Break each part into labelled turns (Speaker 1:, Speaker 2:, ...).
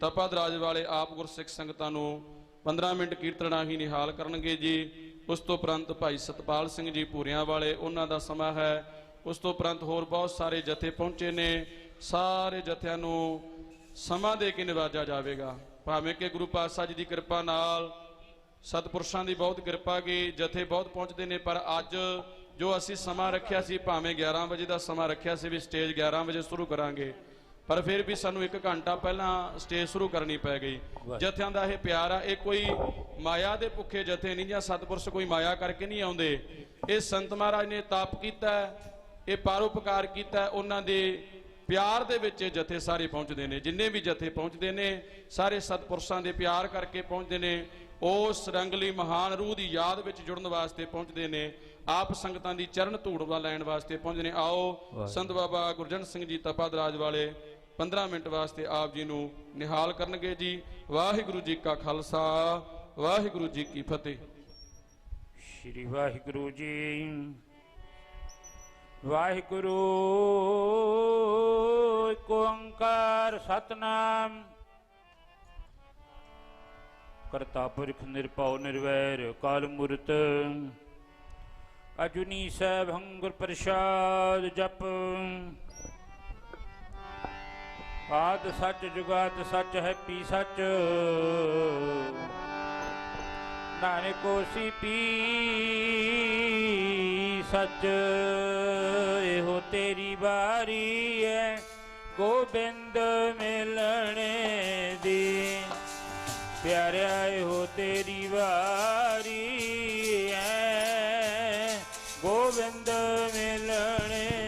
Speaker 1: ਤਪਾ ਦਰਾਜ ਵਾਲੇ ਆਪ ਗੁਰਸਿੱਖ ਸੰਗਤਾਂ ਨੂੰ 15 ਮਿੰਟ ਕੀਰਤਨ ਰਾਹੀਂ ਨਿਹਾਲ ਕਰਨਗੇ ਜੀ। ਉਸ ਤੋਂ ਉਪਰੰਤ ਭਾਈ ਸਤਪਾਲ ਸਿੰਘ ਜੀ ਪੂਰਿਆਂ ਵਾਲੇ, ਉਹਨਾਂ ਦਾ ਸਮਾਂ ਹੈ। ਉਸ ਤੋਂ ਉਪਰੰਤ ਹੋਰ ਬਹੁਤ ਸਾਰੇ ਜਥੇ ਪਹੁੰਚੇ ਨੇ। ਸਾਰੇ ਜਥਿਆਂ ਨੂੰ ਸਮਾਂ ਦੇ ਕੇ ਨਿਵਾਜਿਆ ਜਾਵੇਗਾ। ਭਾਵੇਂ ਕਿ ਗੁਰੂ ਪਾਤਸ਼ਾਹ ਜੀ ਦੀ ਕਿਰਪਾ ਨਾਲ ਸਤਿਪੁਰਸ਼ਾਂ ਦੀ ਬਹੁਤ ਕਿਰਪਾ ਕੀ ਜਥੇ ਬਹੁਤ ਪਹੁੰਚਦੇ ਨੇ, ਪਰ ਅੱਜ ਜੋ ਅਸੀਂ ਸਮਾਂ ਰੱਖਿਆ ਸੀ, ਭਾਵੇਂ 11 ਵਜੇ ਦਾ ਸਮਾਂ ਰੱਖਿਆ ਸੀ, ਵੀ ਸਟੇਜ 11 ਵਜੇ ਸ਼ੁਰੂ ਕਰਾਂਗੇ। ਪਰ ਫਿਰ ਵੀ ਸਾਨੂੰ 1 ਘੰਟਾ ਪਹਿਲਾਂ ਸਟੇਜ ਸ਼ੁਰੂ ਕਰਨੀ ਪੈ ਗਈ। ਜਥਿਆਂ ਦਾ ਇਹ ਪਿਆਰ ਆ ਇਹ ਕੋਈ ਮਾਇਆ ਦੇ ਭੁੱਖੇ ਜਥੇ ਨਹੀਂ ਜਾਂ ਸਤਿਪੁਰਸ਼ ਕੋਈ ਮਾਇਆ ਕਰਕੇ ਨਹੀਂ ਆਉਂਦੇ। ਇਹ ਸੰਤ ਮਹਾਰਾਜ ਨੇ ਤਾਪ ਕੀਤਾ ਇਹ ਪਰਉਪਕਾਰ ਕੀਤਾ ਉਹਨਾਂ ਦੇ ਪਿਆਰ ਦੇ ਵਿੱਚ ਜਥੇ ਸਾਰੇ ਪਹੁੰਚਦੇ ਨੇ। ਜਿੰਨੇ ਵੀ ਜਥੇ ਪਹੁੰਚਦੇ ਨੇ ਸਾਰੇ ਸਤਿਪੁਰਸ਼ਾਂ ਦੇ ਪਿਆਰ ਕਰਕੇ ਪਹੁੰਚਦੇ ਨੇ। ਉਸ ਰੰਗਲੀ ਮਹਾਨ ਰੂਹ ਦੀ ਯਾਦ ਵਿੱਚ ਜੁੜਨ ਵਾਸਤੇ ਪਹੁੰਚਦੇ ਨੇ। ਆਪ ਸੰਗਤਾਂ ਦੀ ਚਰਨ ਧੂੜਵਾ ਲੈਣ ਵਾਸਤੇ ਪਹੁੰਚਦੇ ਨੇ। ਆਓ ਸੰਤ ਬਾਬਾ ਗੁਰਜਨ ਸਿੰਘ ਜੀ ਤਪਾਦਰਾਜ ਵਾਲੇ 15 ਮਿੰਟ ਵਾਸਤੇ ਆਪ ਜੀ ਨੂੰ ਨਿਹਾਲ ਕਰਨਗੇ ਜੀ। ਵਾਹਿਗੁਰੂ ਜੀ ਕਾ ਖਾਲਸਾ, ਵਾਹਿਗੁਰੂ ਜੀ ਕੀ ਫਤਿਹ।
Speaker 2: ਸ਼੍ਰੀ ਵਾਹਿਗੁਰੂ ਜੀ, ਵਾਹਿਗੁਰੂ ਏਕ ਓੰਕਾਰ ਸਤਨਾਮ। ਕਰਤਾ ਪੁਰਖ ਨਿਰਭਉ ਨਿਰਵੈਰ ਕਾਲ ਮੂਰਤ, ਅਜੁਨੀ ਸੈਭ ਹੰਗੁਰ ਪ੍ਰਸਾਦ ਜਪ। ਆਦ ਸੱਚ ਜੁਗਾਤ ਸੱਚ ਹੈ ਪੀ ਸੱਚ। ਨਾਨਕ ਹੋਸੀ ਪੀ ਸੱਚ। ਇਹੋ ਤੇਰੀ ਵਾਰੀ ਹੈ ਗੋਬਿੰਦ ਮਿਲਣੇ ਦੀ। ਪਿਆਰਿਆ, ਇਹੋ ਤੇਰੀ ਵਾਰੀ ਹੈ ਗੋਬਿੰਦ ਮਿਲਣੇ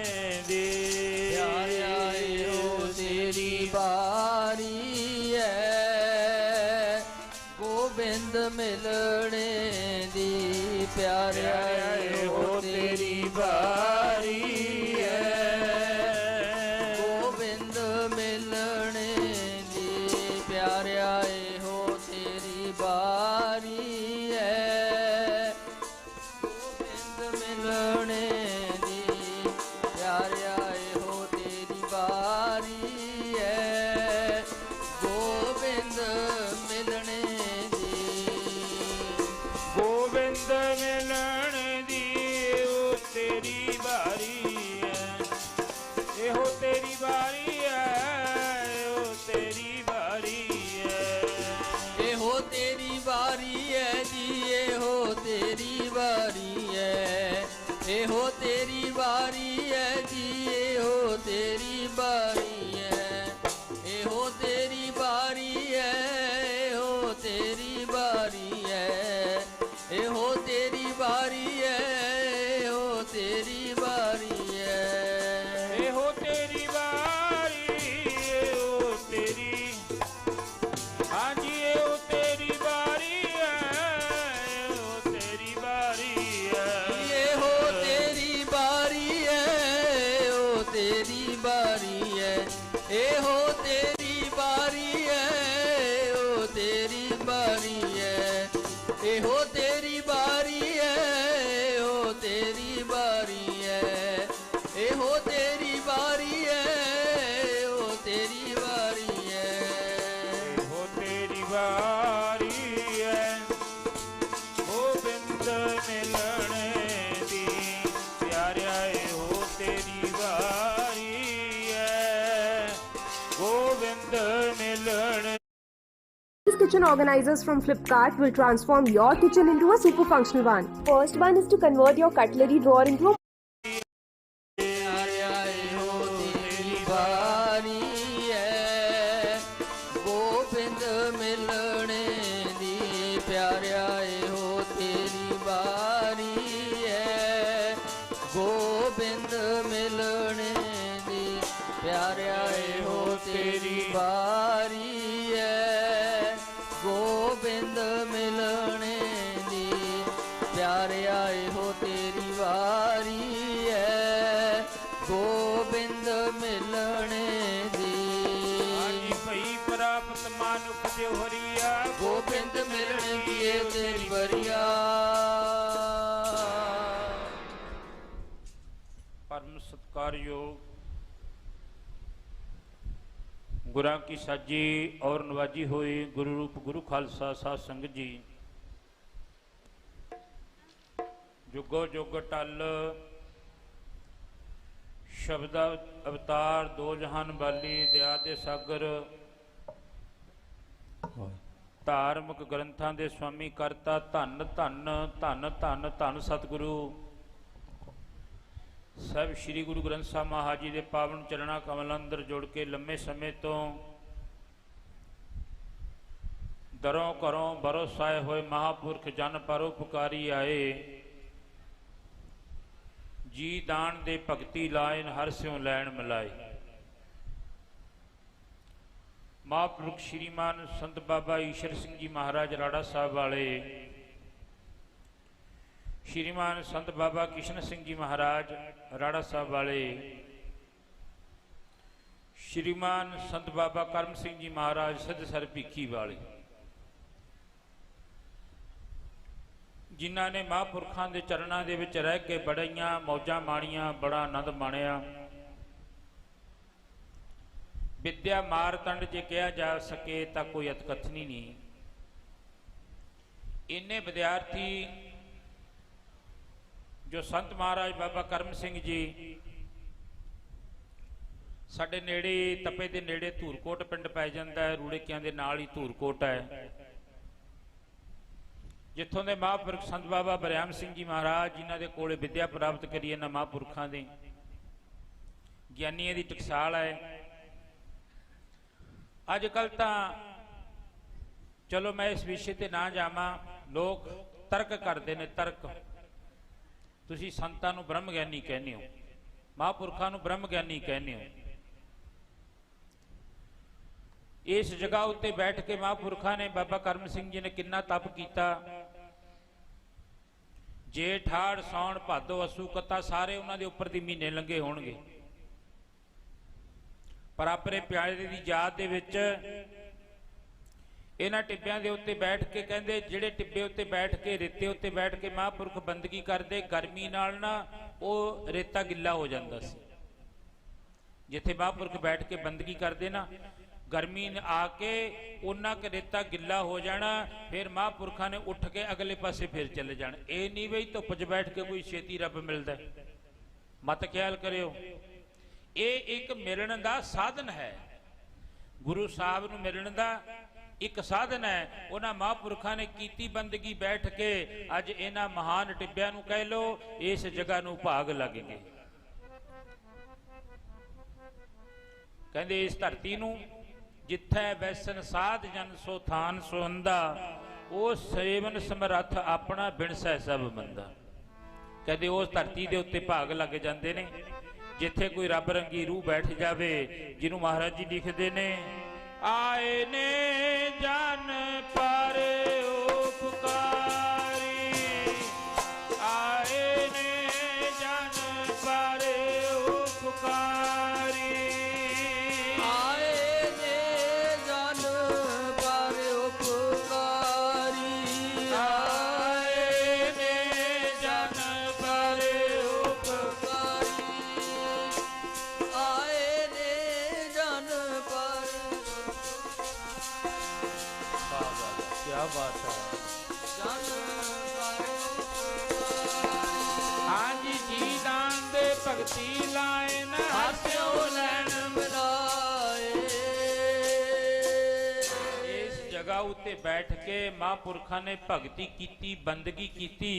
Speaker 3: ਇਹੋ ਤੇਰੀ ਵਾਰੀ ਐ ਇਹੋ ਤੇਰੀ ਵਾਰੀ ਐ ਜੀ ਇਹੋ ਤੇਰੀ ਵਾਰੀ ਤੇਰੀ ਵਾਰੀ
Speaker 2: ਹੈ ਗੋਬਿੰਦ ਮਿਲਣੇ ਦੀ ਪਿਆਰਿਆ ਇਹੋ ਤੇਰੀ ਵਾਰੀ ਹੈ ਗੋਬਿੰਦ ਮਿਲਣ
Speaker 4: These kitchen organizers from Flipkart will transform your kitchen into a super functional one. First one is to convert your cutlery drawer into a
Speaker 3: Gobind ਮਿਲਣੇ ਦੀ।
Speaker 2: ਆਜੀ ਭਈ ਪ੍ਰਾਪਤ ਮਾਨੁਖ ਦਿਵਹਰੀਆ
Speaker 3: ਗੋਬਿੰਦ ਮਿਲਣੇ ਦੀ ਏ ਤੇਰੀ ਵਰੀਆ।
Speaker 2: ਪਰਮ ਸਤਕਾਰਯੋਗ ਗੁਰਾਂ ਕੀ ਸਾਜੀ ਔਰ ਨਵਾਜੀ ਹੋਈ ਗੁਰੂ ਰੂਪ ਗੁਰੂ ਖਾਲਸਾ ਸਾਧ ਸੰਗਤ ਜੀ। ਜੁਗੋ ਜੁਗ ਟਲ ਸ਼ਬਦ ਅਵਤਾਰ ਦੋ ਜਹਾਨ ਬਾਲੀ ਦਇਆ ਦੇ ਸਾਗਰ। ਧਾਰਮਿਕ ਗ੍ਰੰਥਾਂ ਦੇ ਸਵਾਮੀ ਕਰਤਾ ਧੰਨ ਧੰਨ ਧੰਨ ਧੰਨ ਧੰਨ ਸਤਿਗੁਰੂ। ਸਭ ਸ੍ਰੀ ਗੁਰੂ ਗ੍ਰੰਥ ਸਾਹਿਬ ਮਹਾਰਾਜ ਜੀ ਦੇ ਪਾਵਨ ਚਰਣਾ ਕਮਲ ਅੰਦਰ ਜੁੜ ਕੇ ਲੰਮੇ ਸਮੇਂ ਤੋਂ ਦਰੋਂ ਘਰੋਂ ਬਰੋਸਾਏ ਹੋਏ ਮਹਾਪੁਰਖ ਜਨ ਪਰਉਪਕਾਰੀ ਆਏ। ਜੀ ਦਾਨ ਦੇ ਭਗਤੀ ਲਾਇਨ ਹਰ ਸਿਉ ਲੈਣ ਮਿਲਾਏ। ਮਹਾਂਪੁਰਖ ਸ਼੍ਰੀਮਾਨ ਸੰਤ ਬਾਬਾ ਈਸ਼ਰ ਸਿੰਘ ਜੀ ਮਹਾਰਾਜ ਰਾੜਾ ਸਾਹਿਬ ਵਾਲੇ, ਸ਼੍ਰੀਮਾਨ ਸੰਤ ਬਾਬਾ ਕਿਸ਼ਨ ਸਿੰਘ ਜੀ ਮਹਾਰਾਜ ਰਾੜਾ ਸਾਹਿਬ ਵਾਲੇ, ਸ਼੍ਰੀਮਾਨ ਸੰਤ ਬਾਬਾ ਕਰਮ ਸਿੰਘ ਜੀ ਮਹਾਰਾਜ ਸਿੱਧ ਸਰ ਭੀਖੀ ਵਾਲੇ। ਜਿਨ੍ਹਾਂ ਨੇ ਮਹਾਂਪੁਰਖਾਂ ਦੇ ਚਰਨਾਂ ਦੇ ਵਿੱਚ ਰਹਿ ਕੇ ਬੜੀਆਂ ਮੌਜਾਂ ਮਾਣੀਆਂ, ਬੜਾ ਆਨੰਦ ਮਾਣਿਆ। ਵਿਦਿਆ ਮਾਰਤੰਡ ਜੇ ਕਿਹਾ ਜਾ ਸਕੇ ਤਾਂ ਕੋਈ ਅਤਕਥਨੀ ਨਹੀਂ। ਇੰਨੇ ਵਿਦਿਆਰਥੀ ਜੋ ਸੰਤ ਮਹਾਰਾਜ ਬਾਬਾ ਕਰਮ ਸਿੰਘ ਜੀ ਸਾਡੇ ਨੇੜੇ, ਤਪੇ ਦੇ ਨੇੜੇ ਧੂਰਕੋਟ ਪਿੰਡ ਪੈ ਜਾਂਦਾ ਹੈ, ਰੂੜੇਕਿਆਂ ਦੇ ਨਾਲ ਹੀ ਧੂਰਕੋਟ ਹੈ। ਜਿੱਥੋਂ ਦੇ ਮਹਾਂਪੁਰਖ ਸੰਤ ਬਾਬਾ ਬਰਿਆਮ ਸਿੰਘ ਜੀ ਮਹਾਰਾਜ, ਜਿਨ੍ਹਾਂ ਦੇ ਕੋਲੇ ਵਿਦਿਆ ਪ੍ਰਾਪਤ ਕਰੀ ਇਹਨਾਂ ਮਹਾਂਪੁਰਖਾਂ ਦੇ। ਗਿਆਨੀਆਂ ਦੀ ਟਕਸਾਲ ਹੈ ਅੱਜ ਕੱਲ ਤਾਂ ਚਲੋ ਮੈਂ ਇਸ ਵਿਸ਼ੇ ਤੇ ਨਾ ਜਾਵਾਂ, ਲੋਕ ਤਰਕ ਕਰਦੇ ਨੇ, ਤਰਕ। ਤੁਸੀਂ ਸੰਤਾਂ ਨੂੰ ਬ੍ਰਹਮ ਗਿਆਨੀ ਕਹਿੰਦੇ ਹੋ, ਮਹਾਂਪੁਰਖਾਂ ਨੂੰ ਬ੍ਰਹਮ ਗਿਆਨੀ ਕਹਿੰਦੇ ਹੋ। ਇਸ ਜਗ੍ਹਾ ਉੱਤੇ ਬੈਠ ਕੇ ਮਹਾਂਪੁਰਖਾਂ ਨੇ ਬਾਬਾ ਕਰਮ ਸਿੰਘ ਜੀ ਨੇ ਕਿੰਨਾ ਤਪ ਕੀਤਾ ਜੇਠ ਹਾੜ ਸੌਣ ਭਾਦੋ ਅਸੂ ਕਤਾ ਸਾਰੇ ਉਹਨਾਂ ਦੇ ਉੱਪਰ ਦੀ ਮਹੀਨੇ ਲੰਗੇ ਹੋਣਗੇ। ਪਰ ਆਪਣੇ ਪਿਆਰੇ ਦੀ ਯਾਦ ਦੇ ਵਿੱਚ ਇਹਨਾਂ ਟਿੱਬਿਆਂ ਦੇ ਉੱਤੇ ਬੈਠ ਕੇ ਕਹਿੰਦੇ, ਜਿਹੜੇ ਟਿੱਬੇ ਉੱਤੇ ਬੈਠ ਕੇ, ਰੇਤੇ ਉੱਤੇ ਬੈਠ ਕੇ ਮਹਾਂਪੁਰਖ ਬੰਦਗੀ ਕਰਦੇ, ਗਰਮੀ ਨਾਲ ਨਾ ਉਹ ਰੇਤਾ ਗਿੱਲਾ ਹੋ ਜਾਂਦਾ ਸੀ। ਜਿੱਥੇ ਮਹਾਂਪੁਰਖ ਬੈਠ ਕੇ ਬੰਦਗੀ ਕਰਦੇ ਨਾ ਗਰਮੀ ਨੇ ਆ ਕੇ ਉਹਨਾਂ ਕ ਰੇਤਾ ਗਿੱਲਾ ਹੋ ਜਾਣਾ, ਫਿਰ ਮਹਾਂਪੁਰਖਾਂ ਨੇ ਉੱਠ ਕੇ ਅਗਲੇ ਪਾਸੇ ਫਿਰ ਚਲੇ ਜਾਣ। ਇਹ ਨਹੀਂ ਬਈ ਧੁੱਪ 'ਚ ਬੈਠ ਕੇ ਕੋਈ ਛੇਤੀ ਰੱਬ ਮਿਲਦਾ ਮਤ ਖਿਆਲ ਕਰਿਓ, ਇਹ ਇੱਕ ਮਿਲਣ ਦਾ ਸਾਧਨ ਹੈ। ਗੁਰੂ ਸਾਹਿਬ ਨੂੰ ਮਿਲਣ ਦਾ ਇੱਕ ਸਾਧਨ ਹੈ। ਉਹਨਾਂ ਮਹਾਂਪੁਰਖਾਂ ਨੇ ਕੀਤੀ ਬੰਦਗੀ ਬੈਠ ਕੇ, ਅੱਜ ਇਹਨਾਂ ਮਹਾਨ ਟਿੱਬਿਆਂ ਨੂੰ ਕਹਿ ਲੋ ਇਸ ਜਗ੍ਹਾ ਨੂੰ ਭਾਗ ਲੱਗ ਗਏ। ਕਹਿੰਦੇ ਇਸ ਧਰਤੀ ਨੂੰ ਜਿੱਥੈ ਵੈਸਨ ਸਾਧ ਜਨ ਸੋ ਥਾਨ ਸੁਹੰਦਾ ਉਹ ਸੇਵਨ ਸਮਰੱਥ ਆਪਣਾ ਬਿਨਸੈ ਸਭ ਬੰਦਾ। ਕਹਿੰਦੇ ਉਸ ਧਰਤੀ ਦੇ ਉੱਤੇ ਭਾਗ ਲੱਗ ਜਾਂਦੇ ਨੇ, ਜਿੱਥੇ ਕੋਈ ਰੱਬ ਰੰਗੀ ਰੂਹ ਬੈਠ ਜਾਵੇ, ਜਿਹਨੂੰ ਮਹਾਰਾਜ ਜੀ ਲਿਖਦੇ ਨੇ, ਆਏ ਨੇ ਜਨ ਪਰ ਭਗਤੀ ਲਾਏ
Speaker 3: ਹਸਿਓ ਲੈਣ ਮਿਲਾਏ।
Speaker 2: ਇਸ ਜਗ੍ਹਾ ਉੱਤੇ ਬੈਠ ਕੇ ਮਹਾਂਪੁਰਖਾਂ ਨੇ ਭਗਤੀ ਕੀਤੀ, ਬੰਦਗੀ ਕੀਤੀ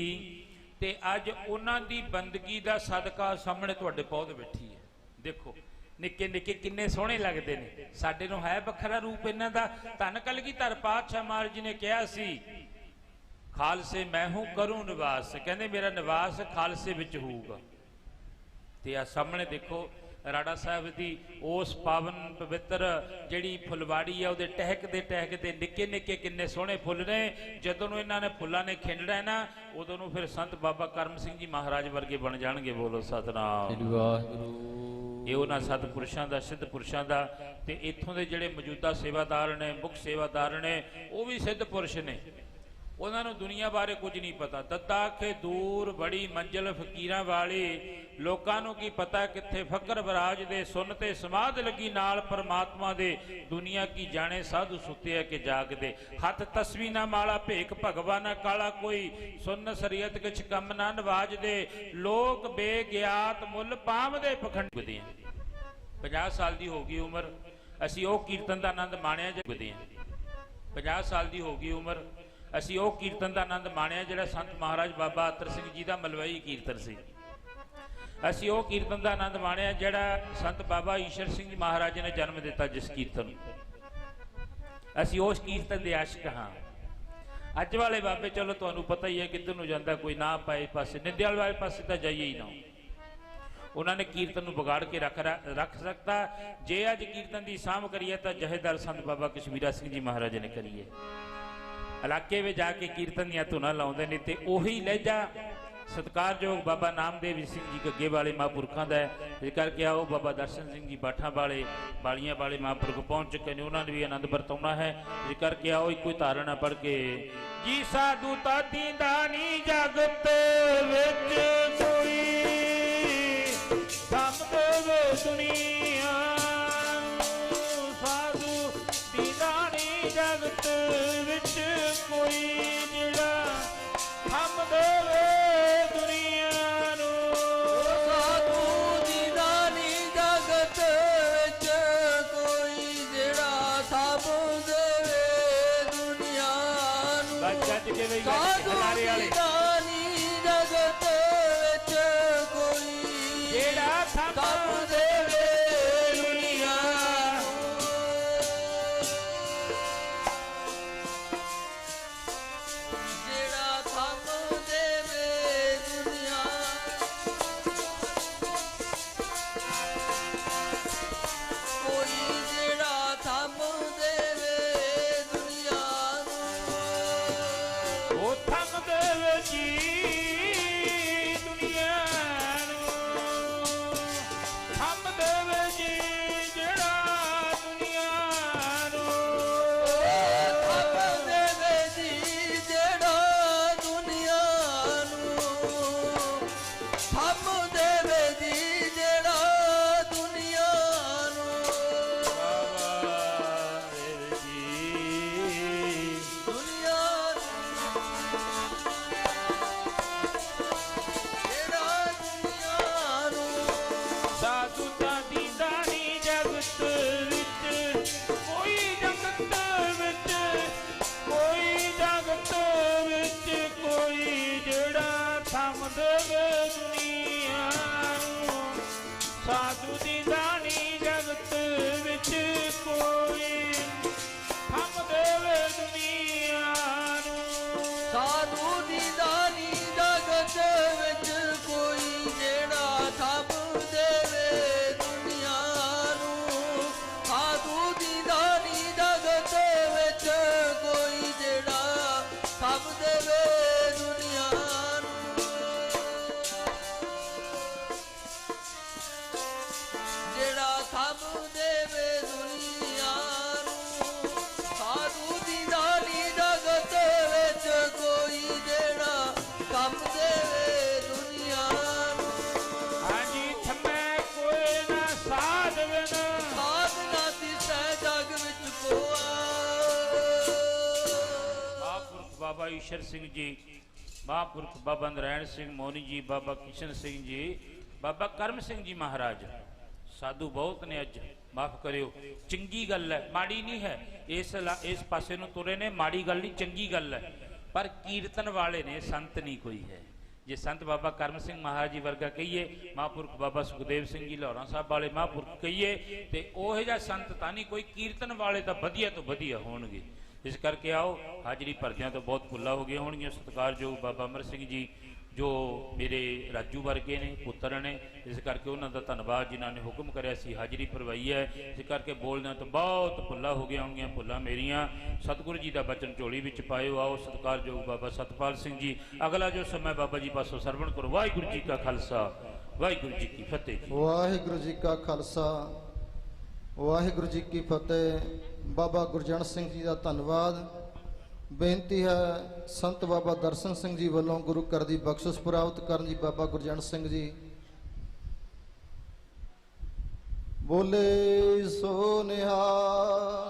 Speaker 2: ਤੇ ਅੱਜ ਉਹਨਾਂ ਦੀ ਬੰਦਗੀ ਦਾ ਸਦਕਾ ਸਾਹਮਣੇ ਤੁਹਾਡੇ ਪੌਦ ਬੈਠੀ ਹੈ। ਦੇਖੋ, ਨਿੱਕੇ ਨਿੱਕੇ ਕਿੰਨੇ ਸੋਹਣੇ ਲੱਗਦੇ ਨੇ। ਸਾਡੇ ਨੂੰ ਹੈ ਵੱਖਰਾ ਰੂਪ ਇਹਨਾਂ ਦਾ। ਧੰਨ ਕਲਗੀਧਰ ਪਾਤਸ਼ਾਹ ਮਹਾਰਾਜ ਜੀ ਨੇ ਕਿਹਾ ਸੀ, ਖਾਲਸੇ ਮੈਂ ਹੂੰ, ਕਰੂੰ ਨਿਵਾਸ। ਕਹਿੰਦੇ, ਮੇਰਾ ਨਿਵਾਸ ਖਾਲਸੇ ਵਿੱਚ ਹੋਊਗਾ। ਤੇ ਆ ਸਾਹਮਣੇ ਦੇਖੋ ਰਾੜਾ ਸਾਹਿਬ ਦੀ ਉਸ ਪਾਵਨ ਪਵਿੱਤਰ ਜਿਹੜੀ ਫੁਲਵਾੜੀ ਆ ਉਹਦੇ ਟਹਿਕਦੇ ਟਹਿਕਦੇ ਨਿੱਕੇ ਨਿੱਕੇ ਕਿੰਨੇ ਸੋਹਣੇ ਫੁੱਲ ਨੇ। ਜਦੋਂ ਨੂੰ ਇਹਨਾਂ ਨੇ ਫੁੱਲਾਂ ਨੇ ਖਿੰਡਣਾ ਨਾ ਉਦੋਂ ਨੂੰ ਫਿਰ ਸੰਤ ਬਾਬਾ ਕਰਮ ਸਿੰਘ ਜੀ ਮਹਾਰਾਜ ਵਰਗੇ ਬਣ ਜਾਣਗੇ ਬੋਲੋ ਸਤਨਾਮ। ਇਹ ਉਹਨਾਂ ਸਤਿਪੁਰਸ਼ਾਂ ਦਾ ਸਿੱਧ ਪੁਰਸ਼ਾਂ ਦਾ ਤੇ ਇੱਥੋਂ ਦੇ ਜਿਹੜੇ ਮੌਜੂਦਾ ਸੇਵਾਦਾਰ ਨੇ ਮੁੱਖ ਸੇਵਾਦਾਰ ਨੇ ਉਹ ਵੀ ਸਿੱਧ ਪੁਰਸ਼ ਨੇ। ਉਹਨਾਂ ਨੂੰ ਦੁਨੀਆ ਬਾਰੇ ਕੁਝ ਨਹੀਂ ਪਤਾ। ਦੱਦਾ ਆਖੇ ਦੂਰ ਬੜੀ ਮੰਜ਼ਲ ਫਕੀਰਾਂ ਵਾਲੀ, ਲੋਕਾਂ ਨੂੰ ਕੀ ਪਤਾ ਕਿੱਥੇ ਫਕਰ ਬਰਾਜ ਦੇ ਸੁਨ ਤੇ ਸਮਾਧ ਲੱਗੀ ਨਾਲ ਪਰਮਾਤਮਾ ਦੇ। ਦੁਨੀਆ ਕੀ ਜਾਣੇ ਸਾਧੂ ਸੁੱਤੇ ਕਿ ਜਾਗਦੇ। ਹੱਥ ਤਸਵੀ ਨਾ ਮਾਲਾ ਭੇਖ ਭਗਵਾਨਾ ਕਾਲਾ ਕੋਈ। ਸੁਨ ਸਰੀਅਤ ਕਿਛ ਕੰਮ ਨਾ ਨਵਾਜਦੇ ਲੋਕ ਬੇਗਿਆਤ ਮੁੱਲ ਪਾਵਦੇ ਪਖੰਡਦੇ 50 ਸਾਲ ਦੀ ਹੋ ਗਈ ਉਮਰ। ਅਸੀਂ ਉਹ ਕੀਰਤਨ ਦਾ ਆਨੰਦ ਮਾਣਿਆ ਜਗਦੇ ਹਾਂ 50 ਸਾਲ ਦੀ ਹੋ ਗਈ ਉਮਰ। ਅਸੀਂ ਉਹ ਕੀਰਤਨ ਦਾ ਆਨੰਦ ਮਾਣਿਆ ਜਿਹੜਾ ਸੰਤ ਮਹਾਰਾਜ ਬਾਬਾ ਅਤਰ ਸਿੰਘ ਜੀ ਦਾ ਮਲਵਈ ਕੀਰਤਨ ਸੀ। ਅਸੀਂ ਉਹ ਕੀਰਤਨ ਦਾ ਆਨੰਦ ਮਾਣਿਆ ਜਿਹੜਾ ਸੰਤ ਬਾਬਾ ਈਸ਼ਰ ਸਿੰਘ ਜੀ ਮਹਾਰਾਜ ਨੇ ਜਨਮ ਦਿੱਤਾ ਜਿਸ ਕੀਰਤਨ ਨੂੰ। ਅਸੀਂ ਉਸ ਕੀਰਤਨ ਦੇ ਆਸ਼ਿਕ ਹਾਂ। ਅੱਜ ਵਾਲੇ ਬਾਬੇ, ਚਲੋ ਤੁਹਾਨੂੰ ਪਤਾ ਹੀ ਹੈ, ਕਿੱਧਰ ਨੂੰ ਜਾਂਦਾ, ਕੋਈ ਨਾ ਪਾਏ ਪਾਸੇ, ਨਿੰਦਿਆਲ ਵਾਲੇ ਪਾਸੇ ਤਾਂ ਜਾਈਏ ਹੀ ਨਾ। ਉਹਨਾਂ ਨੇ ਕੀਰਤਨ ਨੂੰ ਵਿਗਾੜ ਕੇ ਰੱਖ ਰੱਖ ਸਕਤਾ। ਜੇ ਅੱਜ ਕੀਰਤਨ ਦੀ ਸਾਂਭ ਕਰੀਏ ਤਾਂ ਜਹੇਦਾਰ ਸੰਤ ਬਾਬਾ ਕਸ਼ਮੀਰਾ ਸਿੰਘ ਜੀ ਮਹਾਰਾਜ ਨੇ ਕਰੀਏ। ਇਲਾਕੇ ਵਿੱਚ ਜਾ ਕੇ ਕੀਰਤਨ ਦੀਆਂ ਧੁਨਾਂ ਲਾਉਂਦੇ ਨੇ ਤੇ ਉਹੀ ਲਹਿਜਾ ਸਤਿਕਾਰਯੋਗ ਬਾਬਾ ਨਾਮਦੇਵ ਸਿੰਘ ਜੀ ਗੱਗੇ ਵਾਲੇ ਮਹਾਂਪੁਰਖਾਂ ਦਾ ਹੈ। ਇਸ ਕਰਕੇ ਆਓ ਬਾਬਾ ਦਰਸ਼ਨ ਸਿੰਘ ਜੀ ਬਾਠਾਂ ਵਾਲੇ, ਬਾਲੀਆਂ ਵਾਲੇ ਮਹਾਂਪੁਰਖ ਪਹੁੰਚ ਚੁੱਕੇ ਨੇ, ਉਹਨਾਂ ਨੇ ਵੀ ਆਨੰਦ ਵਰਤਾਉਣਾ ਹੈ। ਇਸ ਕਰਕੇ ਆਓ ਇੱਕੋ ਹੀ ਧਾਰਨਾ ਪੜ ਕੇ। ਜੀ ਸਾਧੂ ਤਾਂ ਦੀਂਦਾ ਨਹੀਂ ਜਗਤ ਵਿੱਚ ਕੋਈ ਧੰਮ ਦੇਵੇ ਦੁਨੀਆ ਜਗਤ ਵਿੱਚ ਕੋਈ ਜਿਹੜਾ ਧੰਮ ਦੇਵੇ। ਬਾਬਾ ਈਸ਼ਰ ਸਿੰਘ ਜੀ ਮਹਾਂਪੁਰਖ ਬਾਬਾ ਨਰਾਇਣ ਸਿੰਘ ਮੋਨੀ ਜੀ ਬਾਬਾ ਕਿਸ਼ਨ ਸਿੰਘ ਜੀ ਬਾਬਾ ਕਰਮ ਸਿੰਘ ਜੀ ਮਹਾਰਾਜ। ਸਾਧੂ ਬਹੁਤ ਨੇ ਅੱਜ ਮਾਫ ਕਰਿਓ। ਚੰਗੀ ਗੱਲ ਹੈ ਮਾੜੀ ਨਹੀਂ ਹੈ। ਇਸ ਇਸ ਪਾਸੇ ਨੂੰ ਤੁਰੇ ਨੇ ਮਾੜੀ ਗੱਲ ਨਹੀਂ ਚੰਗੀ ਗੱਲ ਹੈ। ਪਰ ਕੀਰਤਨ ਵਾਲੇ ਨੇ ਸੰਤ ਨਹੀਂ ਕੋਈ ਹੈ। ਜੇ ਸੰਤ ਬਾਬਾ ਕਰਮ ਸਿੰਘ ਮਹਾਰਾਜ ਜੀ ਵਰਗਾ ਕਹੀਏ, ਮਹਾਂਪੁਰਖ ਬਾਬਾ ਸੁਖਦੇਵ ਸਿੰਘ ਜੀ ਲਾਹੌਰਾ ਸਾਹਿਬ ਵਾਲੇ ਮਹਾਂਪੁਰਖ ਕਹੀਏ, ਤੇ ਉਹ ਜਿਹਾ ਸੰਤ ਤਾਂ ਨਹੀਂ ਕੋਈ, ਕੀਰਤਨ ਵਾਲੇ ਤਾਂ ਵਧੀਆ ਤੋਂ ਵਧੀਆ ਹੋਣਗੇ। ਇਸ ਕਰਕੇ ਆਓ, ਹਾਜ਼ਰੀ ਭਰਦਿਆਂ ਤੋਂ ਬਹੁਤ ਭੁੱਲਾ ਹੋ ਗਈਆਂ ਹੋਣਗੀਆਂ। ਸਤਿਕਾਰਯੋਗ ਬਾਬਾ ਅਮਰ ਸਿੰਘ ਜੀ ਜੋ ਮੇਰੇ ਰਾਜੂ ਵਰਗੇ ਨੇ, ਪੁੱਤਰ ਨੇ, ਇਸ ਕਰਕੇ ਉਹਨਾਂ ਦਾ ਧੰਨਵਾਦ ਜਿਨ੍ਹਾਂ ਨੇ ਹੁਕਮ ਕਰਿਆ ਸੀ, ਹਾਜ਼ਰੀ ਭਰਵਾਈ ਹੈ। ਇਸ ਕਰਕੇ ਬੋਲਦਿਆਂ ਤੋਂ ਬਹੁਤ ਭੁੱਲਾ ਹੋ ਗਈਆਂ ਹੋਣਗੀਆਂ, ਭੁੱਲਾਂ ਮੇਰੀਆਂ। ਸਤਿਗੁਰੂ ਜੀ ਦਾ ਬਚਨ ਝੋਲੀ ਵਿੱਚ ਪਾਇਓ, ਆਓ, ਸਤਿਕਾਰਯੋਗ ਬਾਬਾ ਸਤਪਾਲ ਸਿੰਘ ਜੀ। ਅਗਲਾ ਜੋ ਸਮਾਂ ਬਾਬਾ ਜੀ ਪਾਸੋਂ ਸਰਵਣ ਕਰੋ। ਵਾਹਿਗੁਰੂ ਜੀ ਕਾ ਖਾਲਸਾ, ਵਾਹਿਗੁਰੂ ਜੀ ਕੀ ਫਤਿਹ। ਜੀ
Speaker 5: ਵਾਹਿਗੁਰੂ ਜੀ ਕਾ ਖਾਲਸਾ, ਵਾਹਿਗੁਰੂ ਜੀ ਕੀ ਫਤਿਹ। ਬਾਬਾ ਗੁਰਜਨ ਸਿੰਘ ਜੀ ਦਾ ਧੰਨਵਾਦ। ਬੇਨਤੀ ਹੈ ਸੰਤ ਬਾਬਾ ਦਰਸ਼ਨ ਸਿੰਘ ਜੀ ਵੱਲੋਂ ਗੁਰੂ ਘਰ ਦੀ ਬਖਸ਼ਿਸ਼ ਪ੍ਰਾਪਤ ਕਰਨ ਜੀ ਬਾਬਾ ਗੁਰਜੰਟ ਸਿੰਘ ਜੀ। ਬੋਲੇ ਸੋ ਨਿਹਾਲ